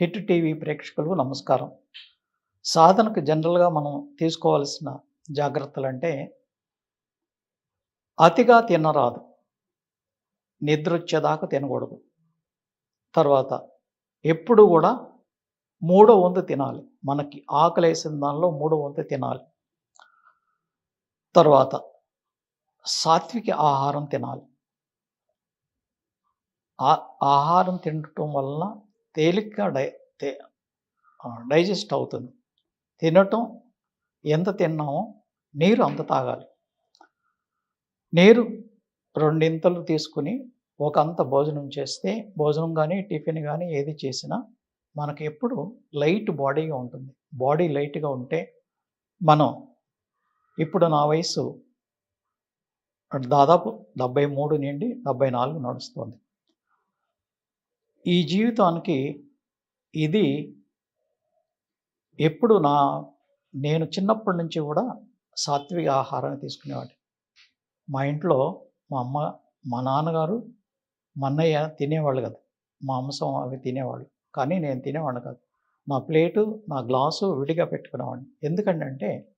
Hit TV ప్రేక్షకులకు నమస్కారం. సాధనకు జనరల్గా మనం తీసుకోవాల్సిన జాగ్రత్తలు అంటే అతిగా తినరాదు. నిద్ర వచ్చేదాకా తినకూడదు. తర్వాత ఎప్పుడు కూడా మూడో వంతు తినాలి. మనకి ఆకలి వేసిన దానిలో మూడో వంతు తినాలి. తర్వాత సాత్విక ఆహారం తినాలి. ఆ- ఆహారం తినటం వలన తేలిగ్గా డై డైజెస్ట్ అవుతుంది. తినటం ఎంత తిన్నామో నీరు అంత తాగాలి. నీరు రెండింతలు తీసుకుని ఒక అంత భోజనం చేస్తే భోజనం కానీ టిఫిన్ కానీ ఏది చేసినా మనకి ఎప్పుడు లైట్ బాడీగా ఉంటుంది. బాడీ లైట్గా ఉంటే మనం ఇప్పుడు నా వయసు దాదాపు డెబ్బై మూడు నుండి డెబ్బై నాలుగు నడుస్తుంది. ఈ జీవితానికి ఇది ఎప్పుడు నా నేను చిన్నప్పటి నుంచి కూడా సాత్విక ఆహారాన్ని తీసుకునేవాడిని. మా ఇంట్లో మా అమ్మ మా నాన్నగారు మా అన్నయ్య తినేవాళ్ళు కదా. మాంసం అవి తినేవాళ్ళు. కానీ నేను తినేవాడిని కాదు. నా ప్లేటు నా గ్లాసు విడిగా పెట్టుకునేవాడిని. ఎందుకంటే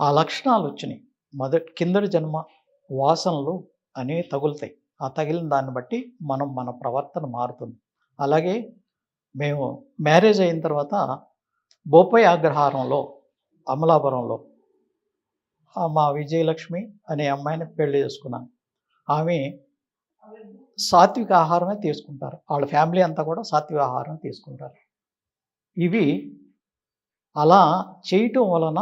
ఆ లక్షణాలు వచ్చినాయి. మొదటి కిందటి జన్మ వాసనలు అనేవి తగులుతాయి. ఆ తగిలిన దాన్ని బట్టి మనం మన ప్రవర్తన మారుతుంది. అలాగే మేము మ్యారేజ్ అయిన తర్వాత బోపాయ్ అగ్రహారంలో అమలాపురంలో మా విజయలక్ష్మి అనే అమ్మాయిని పెళ్ళి చేసుకున్నాను ఆమె సాత్విక ఆహారమే తీసుకుంటారు. వాళ్ళ ఫ్యామిలీ అంతా కూడా సాత్విక ఆహారం తీసుకుంటారు. ఇవి అలా చేయటం వలన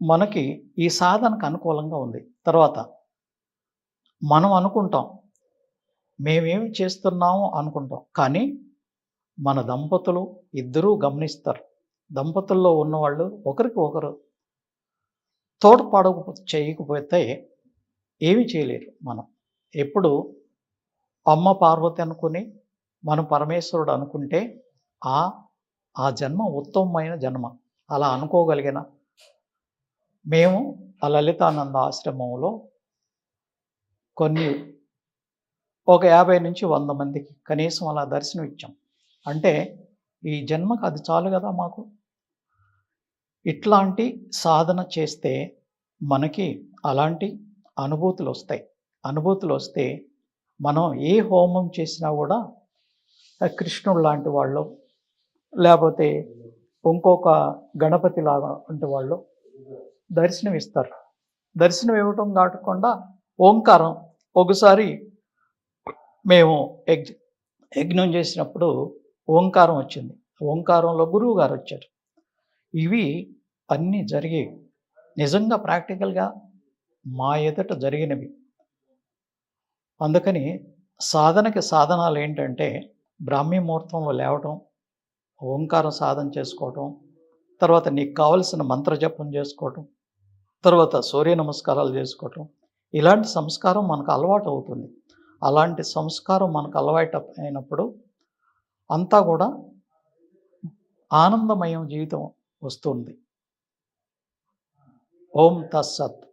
మనకి ఈ సాధనకు అనుకూలంగా ఉంది. తర్వాత మనం అనుకుంటాం మేమేమి చేస్తున్నాము అనుకుంటాం. కానీ మన దంపతులు ఇద్దరూ గమనిస్తారు. దంపతుల్లో ఉన్నవాళ్ళు ఒకరికి ఒకరు తోడ్పాడు చేయకపోతే ఏమి చేయలేరు మనం. ఎప్పుడు అమ్మ పార్వతి అనుకుని మనం పరమేశ్వరుడు అనుకుంటే ఆ ఆ జన్మ ఉత్తమమైన జన్మ. అలా అనుకోగలిగిన మేము ఆ లలితానంద ఆశ్రమంలో కొన్ని ఒక యాభై నుంచి వంద మందికి కనీసం అలా దర్శనం ఇచ్చాం. అంటే ఈ జన్మకు అది చాలు కదా మాకు. ఇట్లాంటి సాధన చేస్తే మనకి అలాంటి అనుభూతులు వస్తాయి. అనుభూతులు వస్తే మనం ఏ హోమం చేసినా కూడా కృష్ణుడు లాంటి వాళ్ళు లేకపోతే ఇంకొక గణపతి లాగా వంటి వాళ్ళు దర్శనం ఇస్తారు దర్శనం ఇవ్వటం దాటకుండా ఓంకారం ఒకసారి మేము యజ్ఞ యజ్ఞం చేసినప్పుడు ఓంకారం వచ్చింది. ఓంకారంలో గురువు గారు వచ్చారు. ఇవి అన్నీ జరిగి నిజంగా ప్రాక్టికల్గా మా ఎదుట జరిగినవి. అందుకని సాధనకి సాధనాలు ఏంటంటే బ్రాహ్మీ ముహూర్తంలో లేవటం ఓంకారం సాధన చేసుకోవటం తర్వాత నీకు కావలసిన మంత్రజపం చేసుకోవటం తర్వాత సూర్య నమస్కారాలు చేసుకోవటం ఇలాంటి సంస్కారం మనకు అలవాటు అవుతుంది. అలాంటి సంస్కారం మనకు అలవాటు అయినప్పుడు అంతా కూడా ఆనందమయం జీవితం వస్తుంది. ఓం తత్సత్.